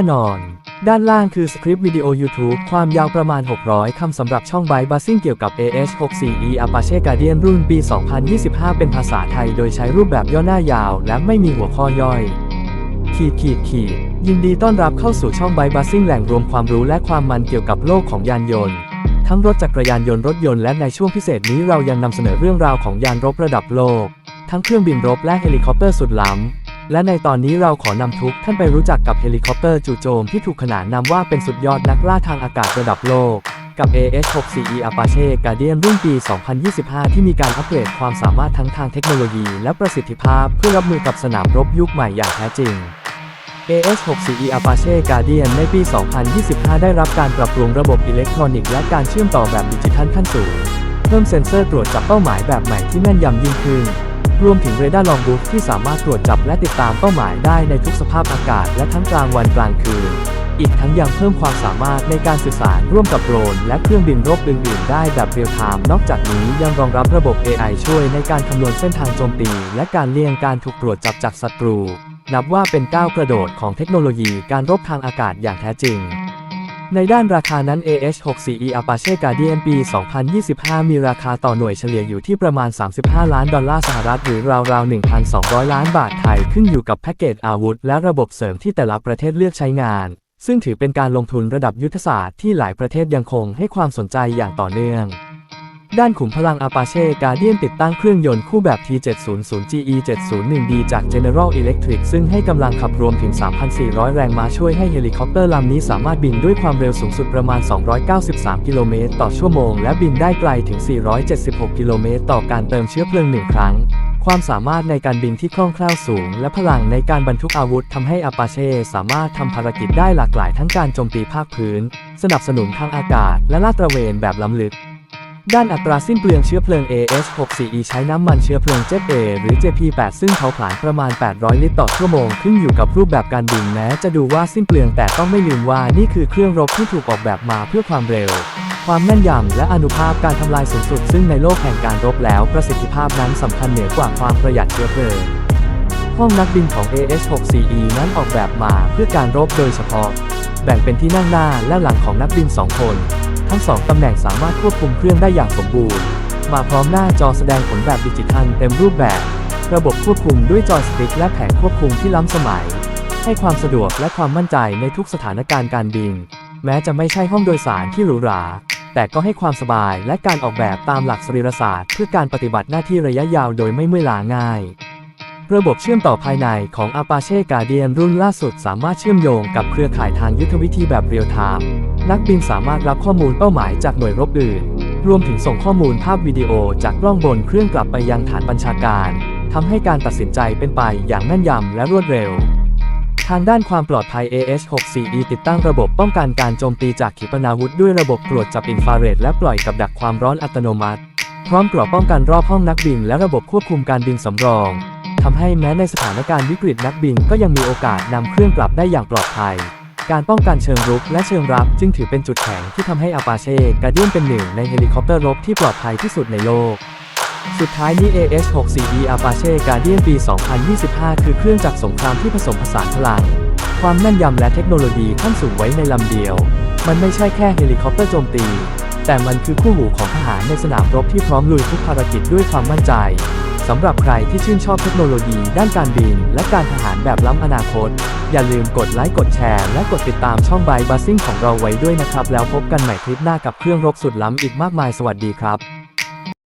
น่นอน ด้านล่างคือสคริปต์วิดีโอ YouTube ความยาวประมาณ 600 คำสำหรับช่องไบบัสซิ่งเกี่ยวกับ AH64E Apache Guardian รุ่นปี 2025 เป็นภาษาไทย โดยใช้รูปแบบย่อหน้ายาว และไม่มีหัวข้อย่อยขีดขีดขีดยินดีต้อนรับเข้าสู่ช่องไบบัสซิ่งแหล่งรวมความรู้และความมันเกี่ยวกับโลกของยานยนต์ ทั้งรถจักรยานยนต์รถยนต์และในช่วงพิเศษนี้เรายังนำเสนอเรื่องราวของยานรบระดับโลก ทั้งเครื่องบินรบและเฮลิคอปเตอร์สุดล้ำ และในตอนนี้เราขอนำทุกท่านไปรู้จักกับเฮลิคอปเตอร์จู่โจมที่ถูกขนานนามว่าเป็นสุดยอดนักล่าทางอากาศระดับโลก กับ AH-64E Apache Guardian รุ่นปี 2025 ที่มีการอัปเกรดความสามารถทั้งทางเทคโนโลยี และประสิทธิภาพ เพื่อรับมือกับสนามรบยุคใหม่อย่างแท้จริง AH-64E Apache Guardian ในปี 2025 ได้รับการปรับปรุงระบบอิเล็กทรอนิกส์และการเชื่อมต่อแบบดิจิทัลขั้นสูง เพิ่มเซ็นเซอร์ตรวจจับเป้าหมายแบบใหม่ที่แม่นยำยิ่งขึ้น รวมถึงเรดาร์ลองบุ๊กที่สามารถตรวจจับและติดตามเป้าหมายได้ในทุกสภาพอากาศและทั้งกลางวันกลางคืน อีกทั้งยังเพิ่มความสามารถในการสื่อสารร่วมกับโดรนและเครื่องบินรบอื่นๆได้แบบเรียลไทม์นอกจากนี้ยังรองรับระบบ AI ช่วยในการคำนวณเส้นทางโจมตี และการเลี่ยงการถูกตรวจจับจากศัตรู นับว่าเป็นก้าวกระโดดของเทคโนโลยีการรบทางอากาศอย่างแท้จริง ในด้านราคานั้น AH-64E Apache Guardian ปี 2025 มีราคาต่อหน่วยเฉลี่ยอยู่ที่ประมาณ 35 ล้านดอลลาร์สหรัฐหรือราวๆ 1,200 ล้านบาทไทยขึ้นอยู่กับแพ็กเกจอาวุธ และระบบเสริมที่แต่ละประเทศเลือกใช้งาน ซึ่งถือเป็นการลงทุนระดับยุทธศาสตร์ที่หลายประเทศยังคงให้ความสนใจอย่างต่อเนื่อง ด้านขุมพลัง Apache Guardian ติดตั้งเครื่องยนต์คู่แบบ T700GE 701D จาก General Electric ซึ่งให้กำลังขับรวมถึง 3,400 แรงม้าช่วยให้เฮลิคอปเตอร์ลำนี้สามารถบินด้วยความเร็วสูงสุดประมาณ 293 กิโลเมตรต่อชั่วโมง และบินได้ไกลถึง 476 กิโลเมตรต่อการเติมเชื้อเพลิงหนึ่งครั้งความสามารถในการบินที่คล่องแคล่วสูง และพลังในการบรรทุกอาวุธทำให้ Apache สามารถทำภารกิจได้หลากหลายทั้งการโจมตีภาคพื้น สนับสนุนทางอากาศ และลาดตระเวนแบบล้ำลึก ด้านอัตราสิ้นเปลืองเชื้อเพลิง AH64E ใช้น้ำมันเชื้อเพลิง Jet A หรือ JP8 ซึ่งเผาผลาญประมาณ 800 ลิตรต่อชั่วโมง ขึ้นอยู่กับรูปแบบการบินแม้จะดูว่าสิ้นเปลืองแต่ต้องไม่ลืมว่านี่คือเครื่องรบที่ถูกออกแบบมาเพื่อความเร็ว ความแม่นยำและอนุภาพการทำลายสูงสุด ซึ่งในโลกแห่งการรบแล้ว ประสิทธิภาพนั้นสำคัญเหนือกว่าความประหยัดเชื้อเพลิงห้องนักบินของ AH64E นั้นออกแบบมาเพื่อการรบโดยเฉพาะ แบ่งเป็นที่นั่งหน้าและหลังของนักบิน 2 คน ทั้งสองตำแหน่งสามารถควบคุมเครื่องได้อย่างสมบูรณ์ มาพร้อมหน้าจอแสดงผลแบบดิจิทัลเต็มรูปแบบ ระบบควบคุมด้วยจอยสติ๊กและแผงควบคุมที่ล้ำสมัย ให้ความสะดวกและความมั่นใจในทุกสถานการณ์การบิน แม้จะไม่ใช่ห้องโดยสารที่หรูหรา แต่ก็ให้ความสบายและการออกแบบตามหลักสรีรศาสตร์ เพื่อการปฏิบัติหน้าที่ระยะยาวโดยไม่เมื่อยล้าง่าย ระบบเชื่อมต่อภายในของ Apache Guardian รุ่นล่าสุดสามารถเชื่อมโยงกับเครือข่ายทางยุทธวิธีแบบเรียลไทม์นักบินสามารถรับข้อมูลเป้าหมายจากหน่วยรบอื่น รวมถึงส่งข้อมูลภาพวิดีโอจากกล้องบนเครื่องกลับไปยังฐานบัญชาการทำให้การตัดสินใจเป็นไปอย่างแม่นยำและรวดเร็ว ทางด้านความปลอดภัย AH-64E ติดตั้งระบบป้องกันการโจมตีจากขีปนาวุธด้วยระบบตรวจจับอินฟราเรดและปล่อยกับดักความร้อนอัตโนมัติ พร้อมกรอบป้องกันรอบห้องนักบินและระบบควบคุมการบินสำรอง ทำให้แม้ในสถานการณ์วิกฤตนักบินก็ยังมีโอกาสนำเครื่องกลับได้อย่างปลอดภัย การป้องกันเชิงรุกและเชิงรับจึงถือเป็นจุดแข็งที่ทำให้ Apache Guardian เป็นหนึ่งในเฮลิคอปเตอร์รบที่ปลอดภัยที่สุดในโลกสุดท้ายนี้ AH-64E Apache Guardian ปี 2025 คือเครื่องจักรสงครามที่ผสมผสานพลัง ความแม่นยำและเทคโนโลยีขั้นสูงไว้ในลำเดียว มันไม่ใช่แค่เฮลิคอปเตอร์โจมตี แต่มันคือคู่หูของทหารในสนามรบที่พร้อมลุยทุกภารกิจด้วยความมั่นใจ สำหรับใครที่ชื่นชอบเทคโนโลยีด้านการบิน และการทหารแบบล้ำอนาคต อย่าลืมกดไลค์กดแชร์ และกดติดตามช่องไบบัสซิ่งของเราไว้ด้วยนะครับ แล้วพบกันใหม่คลิปหน้ากับเครื่องรบสุดล้ำอีกมากมายสวัสดีครับ